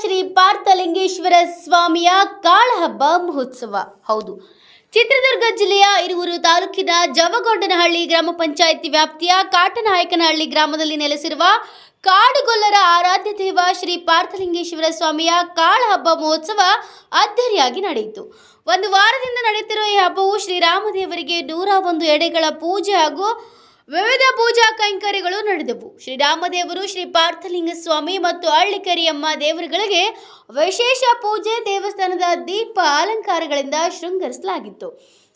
ಶ್ರೀ ಪಾರ್ಥಲಿಂಗೇಶ್ವರ ಸ್ವಾಮಿಯ ಕಾಳಹಬ್ಬ ಮಹೋತ್ಸವ. ಹೌದು. ಚಿತ್ರದುರ್ಗ ಜಿಲ್ಲೆಯ ಇರುವರು ತಾಲೂಕಿನ ಜವಗೊಂಡನಹಳ್ಳಿ ಗ್ರಾಮ ಪಂಚಾಯಿತಿ ವ್ಯಾಪ್ತಿಯ ಕಾಟನಾಯಕನಹಳ್ಳಿ ಗ್ರಾಮದಲ್ಲಿ ನೆಲೆಸಿರುವ ಕಾಡುಗೊಲ್ಲರ ಆರಾಧ್ಯ ದೇವ ಶ್ರೀ ಪಾರ್ಥಲಿಂಗೇಶ್ವರ ಸ್ವಾಮಿಯ ಕಾಳಹಬ್ಬ ಮಹೋತ್ಸವ ಅದ್ದರಿಯಾಗಿ ನಡೆಯಿತು. ಒಂದು ವಾರದಿಂದ ನಡೆಯುತ್ತಿರುವ ಈ ಹಬ್ಬವು ಶ್ರೀರಾಮದೇವರಿಗೆ ನೂರ ಒಂದು ಎಡೆಗಳ ಪೂಜೆ ಹಾಗೂ ವಿವಿಧ ಪೂಜಾ ಕೈಂಕರ್ಯಗಳು ನಡೆದವು. ಶ್ರೀರಾಮದೇವರು ಶ್ರೀ ಪಾರ್ಥಲಿಂಗ ಸ್ವಾಮಿ ಮತ್ತು ಅಳ್ಳಿಕರಿಯಮ್ಮ ದೇವರುಗಳಿಗೆ ವಿಶೇಷ ಪೂಜೆ ದೇವಸ್ಥಾನದ ದೀಪ ಅಲಂಕಾರಗಳಿಂದ ಶೃಂಗರಿಸಲಾಗಿತ್ತು.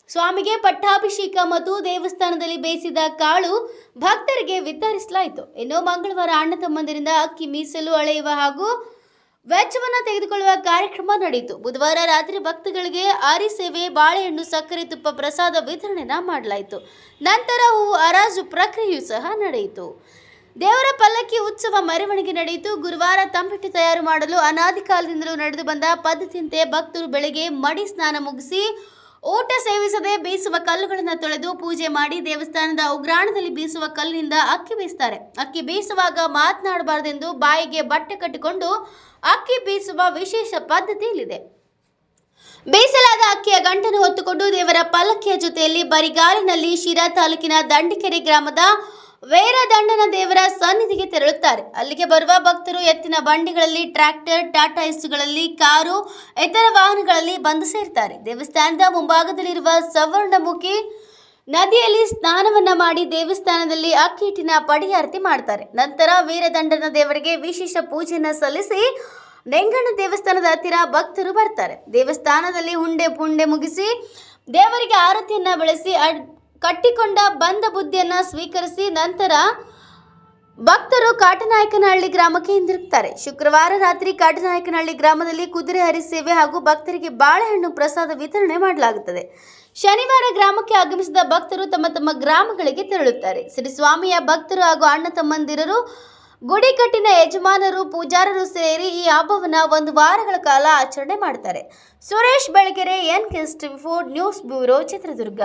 ಸ್ವಾಮಿಗೆ ಪಟ್ಟಾಭಿಷೇಕ ಮತ್ತು ದೇವಸ್ಥಾನದಲ್ಲಿ ಬೇಯಿಸಿದ ಕಾಳು ಭಕ್ತರಿಗೆ ವಿತರಿಸಲಾಯಿತು. ಇನ್ನು ಮಂಗಳವಾರ ಅಣ್ಣ ತಮ್ಮಂದಿರಿಂದ ಅಕ್ಕಿ ಮೀಸಲು ಅಳೆಯುವ ಹಾಗೂ ವೆಚ್ಚವನ್ನು ತೆಗೆದುಕೊಳ್ಳುವ ಕಾರ್ಯಕ್ರಮ ನಡೆಯಿತು. ಬುಧವಾರ ರಾತ್ರಿ ಭಕ್ತಗಳಿಗೆ ಆರಿ ಸೇವೆ, ಬಾಳೆಹಣ್ಣು, ಸಕ್ಕರೆ, ತುಪ್ಪ, ಪ್ರಸಾದ ವಿತರಣೆನ ಮಾಡಲಾಯಿತು. ನಂತರ ಹೂವು ಹರಾಜು ಪ್ರಕ್ರಿಯೆಯೂ ಸಹ ನಡೆಯಿತು. ದೇವರ ಪಲ್ಲಕ್ಕಿ ಉತ್ಸವ ಮೆರವಣಿಗೆ ನಡೆಯಿತು. ಗುರುವಾರ ತಂಬಿಟ್ಟು ತಯಾರು ಮಾಡಲು ಅನಾದಿ ಕಾಲದಿಂದಲೂ ನಡೆದು ಬಂದ ಪದ್ಧತಿಯಂತೆ ಭಕ್ತರು ಬೆಳಗ್ಗೆ ಮಡಿ ಸ್ನಾನ ಮುಗಿಸಿ ಊಟ ಸೇವಿಸದೆ ಬೀಸುವ ಕಲ್ಲುಗಳನ್ನು ತೊಳೆದು ಪೂಜೆ ಮಾಡಿ ದೇವಸ್ಥಾನದ ಉಗ್ರಾಣದಲ್ಲಿ ಬೀಸುವ ಕಲ್ಲಿನಿಂದ ಅಕ್ಕಿ ಬೀಸ್ತಾರೆ. ಅಕ್ಕಿ ಬೀಸುವಾಗ ಮಾತನಾಡಬಾರದೆಂದು ಬಾಯಿಗೆ ಬಟ್ಟೆ ಕಟ್ಟಿಕೊಂಡು ಅಕ್ಕಿ ಬೀಸುವ ವಿಶೇಷ ಪದ್ಧತಿ ಇಲ್ಲಿದೆ ಬೇಯಿಸಲಾದ ಅಕ್ಕಿಯ ಗಂಟನ್ನು ಹೊತ್ತುಕೊಂಡು ದೇವರ ಪಲ್ಲಕ್ಕಿಯ ಜೊತೆಯಲ್ಲಿ ಬರಿಗಾಲಿನಲ್ಲಿ ಶಿರಾ ತಾಲೂಕಿನ ದಂಡಿಕೆರೆ ಗ್ರಾಮದ ವೀರದಂಡನ ದೇವರ ಸನ್ನಿಧಿಗೆ ತೆರಳುತ್ತಾರೆ. ಅಲ್ಲಿಗೆ ಬರುವ ಭಕ್ತರು ಎತ್ತಿನ ಬಂಡಿಗಳಲ್ಲಿ, ಟ್ರ್ಯಾಕ್ಟರ್, ಟಾಟಾ ಎಸ್ಗಳಲ್ಲಿ ಕಾರು, ಇತರ ವಾಹನಗಳಲ್ಲಿ ಬಂದು ಸೇರ್ತಾರೆ. ದೇವಸ್ಥಾನದ ಮುಂಭಾಗದಲ್ಲಿರುವ ಸವರ್ಣಮುಖಿ ನದಿಯಲ್ಲಿ ಸ್ನಾನವನ್ನ ಮಾಡಿ ದೇವಸ್ಥಾನದಲ್ಲಿ ಅಕ್ಕಿಟ್ಟಿನ ಪಡಿಯಾರತಿ ಮಾಡ್ತಾರೆ. ನಂತರ ವೀರದಂಡನ ದೇವರಿಗೆ ವಿಶೇಷ ಪೂಜೆಯನ್ನು ಸಲ್ಲಿಸಿ ನೆಂಗಣ್ಣ ದೇವಸ್ಥಾನದ ಹತ್ತಿರ ಭಕ್ತರು ಬರ್ತಾರೆ. ದೇವಸ್ಥಾನದಲ್ಲಿ ಹುಂಡೆ ಪುಂಡೆ ಮುಗಿಸಿ ದೇವರಿಗೆ ಆರತಿಯನ್ನ ಬೆಳೆಸಿ ಕಟ್ಟಿಕೊಂಡ ಬಂದ ಬುದ್ಧಿಯನ್ನ ಸ್ವೀಕರಿಸಿ ನಂತರ ಭಕ್ತರು ಕಾಟನಾಯಕನಹಳ್ಳಿ ಗ್ರಾಮಕ್ಕೆ ಹಿಂದಿರುಗ್ತಾರೆ. ಶುಕ್ರವಾರ ರಾತ್ರಿ ಕಾಟನಾಯಕನಹಳ್ಳಿ ಗ್ರಾಮದಲ್ಲಿ ಕುದುರೆ ಹರಿ ಸೇವೆ ಹಾಗೂ ಭಕ್ತರಿಗೆ ಬಾಳೆಹಣ್ಣು ಪ್ರಸಾದ ವಿತರಣೆ ಮಾಡಲಾಗುತ್ತದೆ. ಶನಿವಾರ ಗ್ರಾಮಕ್ಕೆ ಆಗಮಿಸಿದ ಭಕ್ತರು ತಮ್ಮ ತಮ್ಮ ಗ್ರಾಮಗಳಿಗೆ ತೆರಳುತ್ತಾರೆ. ಶ್ರೀ ಸ್ವಾಮಿಯ ಭಕ್ತರು ಹಾಗೂ ಅಣ್ಣ ತಮ್ಮಂದಿರರು, ಗುಡಿಕಟ್ಟಿನ ಯಜಮಾನರು, ಪೂಜಾರರು ಸೇರಿ ಈ ಹಬ್ಬವನ್ನ ಒಂದು ವಾರಗಳ ಕಾಲ ಆಚರಣೆ ಮಾಡ್ತಾರೆ. Suresh Belagere, N K four news bureau Chitradurga.